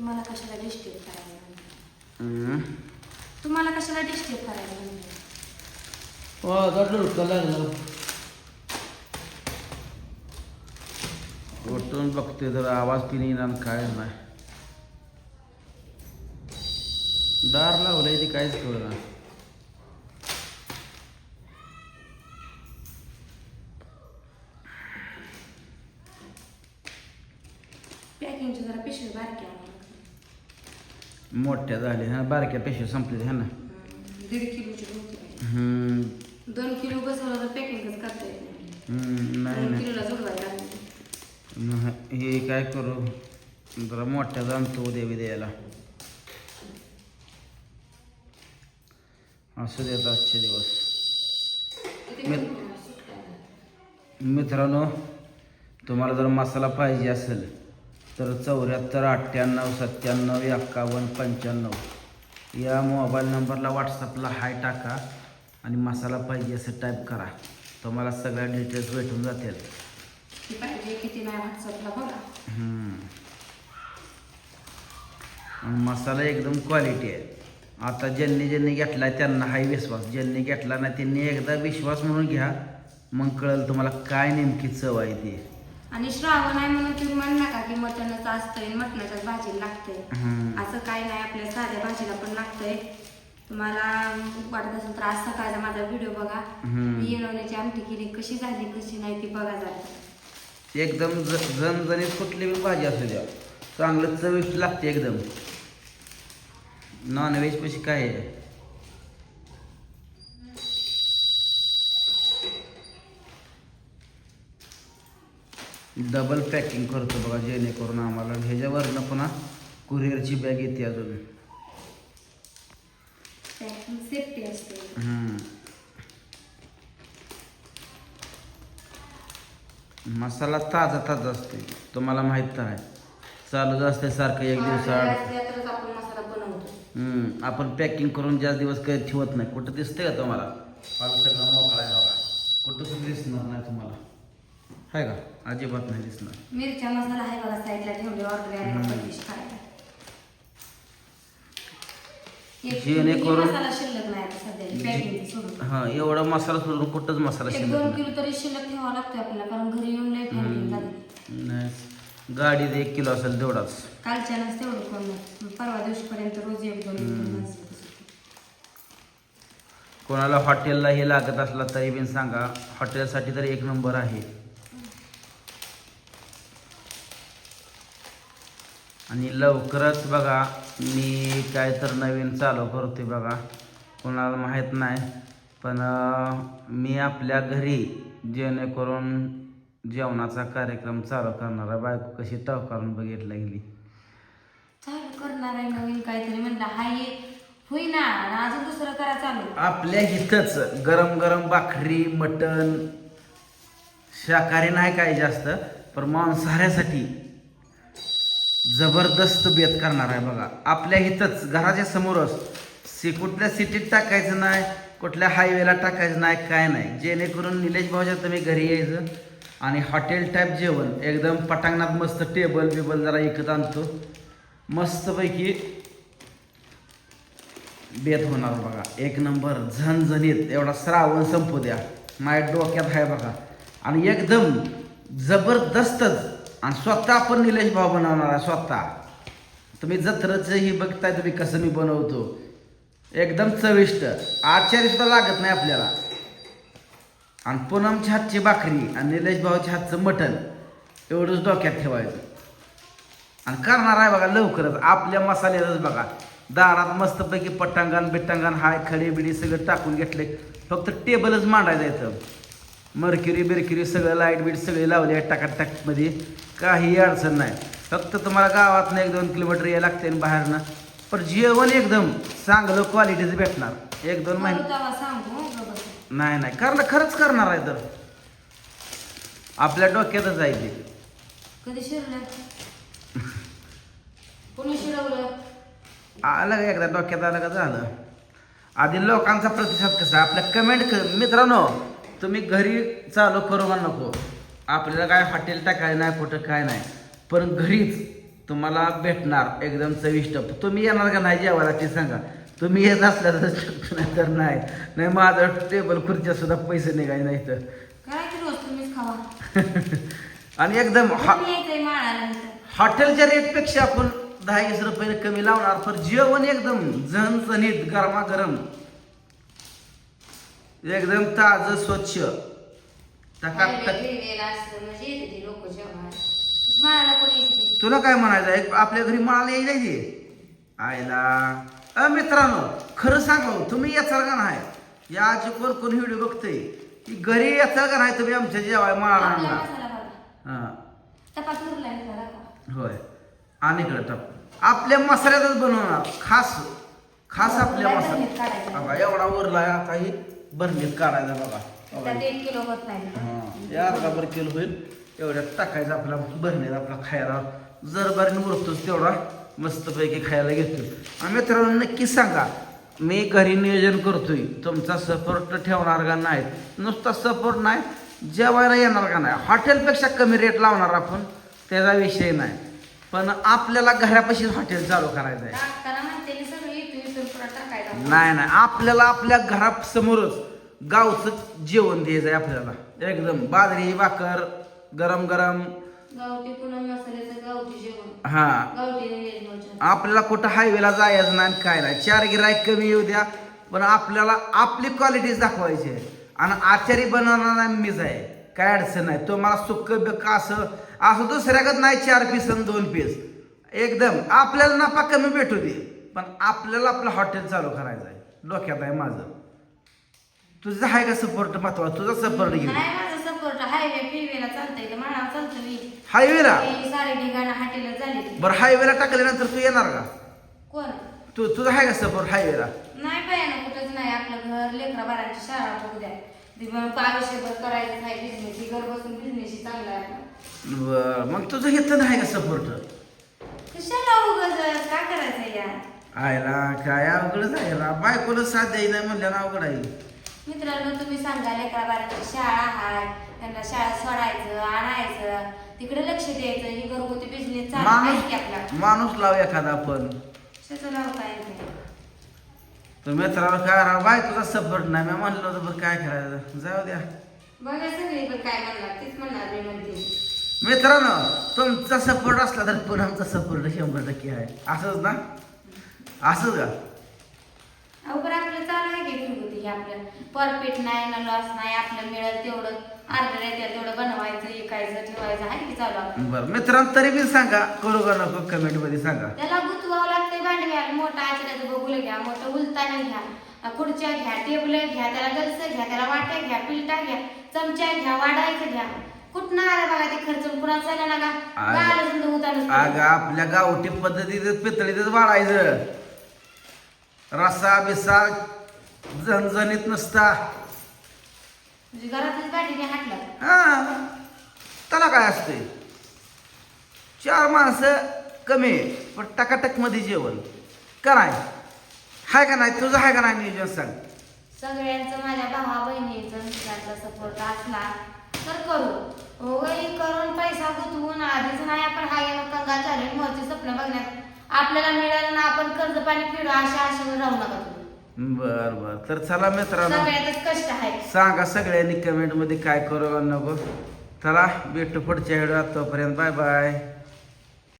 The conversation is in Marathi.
तुम्हाला कशाला डिस्टर्ब करायला म्हणते? तुम्हाला कशाला डिस्टर्ब करायला म्हणते? हो उठून बघते तर आवाज पिणी येणार काय नाही दार लावलंय ते काहीच कळलं पॅकिंगची जरा पिशवी बारकी आहे मोठ्या झाल्या ह्या बारक्या पेशे संपले ह्या ना दीड किलोची होती पाहिजे. हम्म, दोन किलो बसवलं तर पॅकिंगच करता येत नाही. नाही दोन नाही. किलोला जुळवायला लागते. नाही, हे काय करू? जरा मोठ्या जाणतो उद्या द्यायला असू देत आजचे दिवस. किती मी-? मित्रांनो तुम्हाला जर मसाला पाहिजे असेल तर चौऱ्याहत्तर अठ्ठ्याण्णव सत्त्याण्णव एक्कावन्न पंच्याण्णव. या मोबाईल नंबरला व्हॉट्सअपला हाय टाका आणि मसाला पाहिजे असं टाईप करा. तुम्हाला सगळ्या डिटेल्स भेटून जातील. मसाला एकदम क्वालिटी आहे. आता ज्यांनी ज्यांनी घेतला त्यांना हाय विश्वास. ज्यांनी घेतला नाही त्यांनी एकदा विश्वास म्हणून घ्या. मग कळेल तुम्हाला काय नेमकी चव आहे ती. आणि श्रावण आहे म्हणून तुम्ही म्हण नका की मटणच असतंय मटणाच्याच भाजीला लागतंय. हम्म. असं काही नाही आपल्या साध्या भाजीला पण लागतंय. तुम्हाला वाटत असेल तर आज सकाळचा माझा व्हिडिओ बघा. हम्म. मी येणवण्याची आमटी केली. कशी झाली कशी नाही ती बघा जरा. एकदम ज झणझणीत कुठली पण भाजी असू द्या चांगलं चविष्ट लागते एकदम. नॉनव्हेज पशी काय आहे? डबल पॅकिंग करतो बघा जेणेकरून आम्हाला ह्याच्यावरनं पुन्हा कुरिअरची बॅग येते अजून. सेफ्टी असते. हम्म. मसाला ताजा ताजा असते. तुम्हाला माहीत आहे. चालूच असते सारखं एक दिवसाआड तरच आपण पॅकिंग करून जास्त दिवस काही ठेवत नाही. कुठं दिसतंय का तुम्हाला? सगळं मोकळा आहे बघा. कुठं दिसणार नाही तुम्हाला? आहे का? अजिबात नाही दिसणार. मिरच्या मसाला आहे बघा साईडला ठेवले हम्म. एक किलो मसाला शिल्लक नाही आता सध्या पॅकिंग सोडून. हा एवढा मसाला सोडून कुठंच मसाला एक शिल्लक दोन नाही. किलो तरी शिल्लक ठेवावा लागतो आपल्याला कारण घरी येऊन लई फॅमिली झाली. नाही गाडीत एक किलो असेल तेवढाच. कालच्यानंच तेवढं कोण नाही. परवा दिवशीपर्यंत रोज एक दोन माणसं बसवतो. कोणाला हॉटेलला हे लागत असला तरी बिन सांगा हॉटेलसाठी तर एक नंबर आहे. आणि लवकरच बघा मी काय तर नवीन चालू करते बघा. कोणाला माहीत नाही पण मी आपल्या घरी जेणेकरून जेवणाचा कार्यक्रम चालू करणार आहे. बायको कशी टवकारून बघितला गेली चालू करणार आहे नवीन काहीतरी म्हणलं हाय होईना आणि अजून दुसरं करा चालू. आपल्या इथंच गरम गरम भाकरी मटण शाकाहारी नाही काय जास्त पण मांसाहाऱ्यासाठी जबरदस्त बेत करणार आहे बघा. आपल्या इथंच घराच्या समोरच. सी कुठल्या सिटीत टाकायचं नाही कुठल्या हायवेला टाकायचं नाही काय नाही. जेणेकरून निलेश भाऊच्या तुम्ही घरी यायचं आणि हॉटेल टाईप जेवण. एकदम पटांगणात मस्त टेबल बिबल जरा विकत आणतो. मस्तपैकी बेत होणार बघा. एक नंबर झणझणीत. एवढा श्रावण संपू द्या. माझ्या डोक्यात आहे बघा. आणि एकदम जबरदस्तच आणि स्वतः आपण निलेश भाऊ बनवणार आहे स्वतः. तुम्ही जत्रचंही बघताय तुम्ही कसं मी बनवतो. एकदम चविष्ट. आचार्य सुद्धा लागत नाही आपल्याला. आणि पूनमच्या हातची भाकरी आणि निलेश भाऊच्या हातचं मटण एवढंच डोक्यात ठेवायचं. आणि करणार आहे बघा लवकरच. आपल्या मसाल्यातच बघा. दारात मस्तपैकी पट्टांगण बिट्टांगण हाय खडे बिडी सगळं टाकून घेतले. फक्त टेबलच मांडायचं येतं मर्क्युरी बिरक्युरी सगळं लाइट बीट सगळे लावले टाकाटाकमध्ये काही अडचण नाही. फक्त तुम्हाला गावातनं एक दोन किलोमीटर यायला लागते आणि बाहेरनं. पण जेवण एकदम चांगलं क्वालिटीचं भेटणार. एक दोन महिने. नाही नाही. करणार खरंच करणार आहे तर. आपल्या डोक्यातच आहे ते. कधी शिरलं? कोणी शिरवलं? आलं का एकदा डोक्यात आलं का झालं? आधी लोकांचा प्रतिसाद कसा? आपल्या कमेंट मित्रांनो तुम्ही घरी चालू करू का नको? आपल्याला काय हॉटेल टाकायचं नाही कुठं काय नाही. पण घरीच तुम्हाला भेटणार एकदम चविष्ट. तुम्ही येणार का नाही जेवायला ते सांगा. तुम्ही येत असल्या तर शकतो नाही तर नाही. नाही माझं टेबल खुर्च्या सुद्धा पैसे निघाय नाही तर काय की रोज तुम्हीच खावा. आणि एकदम? हॉटेलच्या रेटपेक्षा आपण दहा वीस रुपये कमी लावणार पण जेवण एकदम झणझणीत गरमागरम. एकदम ताज स्वच्छ. असलं म्हणजे येते ती लोक जेवायला माळाला कोणी येते ते? तुला काय म्हणायचं? आहे आपल्या घरी माळाला यायला ते आयला. अ मित्रांनो खरं सांगा तुम्ही येचाल का नाही? या वर कोण व्हिडिओ बघतोय? की घरी येचाल का नाही तुम्ही आमच्या जेवाय माळाला आपला आणला मसाला बघा? हा. तपास का? होय. आणि इकडे टाक. आपल्या मसाल्यातच बनवणार. खास खास आपल्या मसाला? बघा एवढा उरलाय आता ही भरणीत काढायचा बघा. त्यात एक किलो होत नाही अर्धा भर किलो होईल. एवढ्यात टाकायचं आपला भरणीत आपला खायला. जर बरीने उरतोच तेवढा मस्तपैकी खायला घेतो आणि मित्रांनो नक्की सांगा मी घरी नियोजन करतोय. तुमचा सपोर्ट ठेवणार का नाही? नुसता सपोर्ट नाही जेवायला येणार का नाही? हॉटेलपेक्षा कमी रेट लावणार आपण त्याचा विषय नाही. पण आपल्याला घरापाशीच हॉटेल चालू करायचं आहे नाही नाही. आपल्याला आपल्या घरासमोरच गावचं जेवण द्यायचं आहे आपल्याला. एकदम बाजरी भाकर गरम गरम. गावठी पुन्हा मसाल्याचं गावठी जेवण. हा. गावठी आपल्याला कुठं हायवेला जायचं नाही काय नाही. चार गिराईक कमी येऊ द्या पण आपल्याला आपली क्वालिटीज दाखवायची आहे. आणि आचारी बनवणारा मीच आहे. काय अडचण नाही. तो मला सुक्क बिक्क असं असं दुसऱ्याकडे नाही चार पीस आणि दोन पीस एकदम आपल्याला नफा कमी भेटू दे. पण आपल्याला आपलं हॉटेल चालू करायचं आहे. डोक्यात आहे माझं. तुझं आहे का सपोर्ट महत्त्वाचा? तुझा सपोर्ट घेऊ. नाही माझं सपोर्ट हायवे फिरवेला चालतंय चालतं मी. हायवेला सारे ठिकाणं हाटेला झाले ते. बरं हायवेला टाकल्यानंतर तू येणार का? कोण? तू तुझा आहे का सपोर्ट हायवेला नाही पाहिजे ना कुठंच नाही. आपलं घर लेकरा बाळांची शाळा बघू द्या. आयुष्यभर करायचं नाही बिझनेस घर बसून बिझनेस चांगला आहे. बर मग तुझं घेतलं नाही का सपोर्ट कशाला उगाच काय करायचं या आयला काय अवघडच आहे रा बायकोला साथ द्यायला नाही म्हणल्यानं अवघड आहे. मित्रांनो तुम्ही सांगा लेकरा बाळांची शाळा आहे त्यांना शाळा सोडायचं आणायचं. तिकडे लक्ष द्यायचं. ही घरगुती बिझनेस चालू आहे की आपला माणूस माणूस लाव एखादा आपण कशाचं नाव काय ते? तर मित्राला काय राव? बायकोचा सपोर्ट नाही. मी म्हणलं होतं बरं काय करायचं. जाऊ द्या. बघा सगळी पण काय म्हणणार तेच म्हणणार मी म्हणते. मित्रांनो तुमचा सपोर्ट असला तर पुन्हा सपोर्ट शंभर टक्के आहे. असंच ना? असंच का? अवघड आपलं चालू आहे की घरगुती हे आपलं. परफेक्ट नाही ना लॉस नाही आपलं मिळेल तेवढं. अर्ध येते तेवढं बनवायचं ठेवायचं आहे की चालू आपलं? बरं मित्रांनो तरी बी सांगा करू का नको कमेंटमध्ये सांगा? त्याला गुंतवावं लागतंय भांडव्याला मोठं आचऱ्याचं बघूल घ्या मोठं उलताना घ्या खुर्च्या घ्या टेबल घ्या त्याला गलस घ्या त्याला वाट्या घ्या पिलटा घ्या चमच्या घ्या वाढायचं घ्या. कुठं आला बघा ते खर्च पुन्हा चालला ना का? अगं- आपल्या गावठी पद्धतीतच पितळीतच वाढायचं. रसा बिसा झणझणीत नसता. म्हणजे घरातच गाठीने हाटला हा त्याला काय असते चार माणसं कमी पण टकाटकमध्ये जेवण. कराय हाय का नाही? तुझं हाय का नाही नियोजन सांग. सगळ्यांचं माझ्या भावा बहिणीचं मित्रांचा सपोर्ट असला तर करू. वही करून पैसा गुंतवून आधीच नाही आपण हाय कंगाल झाले मोहचे स्वप्न बघण्यात आपल्याला मिळालं ना आपण कर्ज पाणी फिरू अशा आशेवर राहू नका तुम्ही. बर बर. तर चला मित्रांनो. सगळ्यातच कष्ट आहे सांगा सगळ्यांनी कमेंटमध्ये काय करू नको. चला भेटू पुढच्या व्हिडिओ तोपर्यंत बाय बाय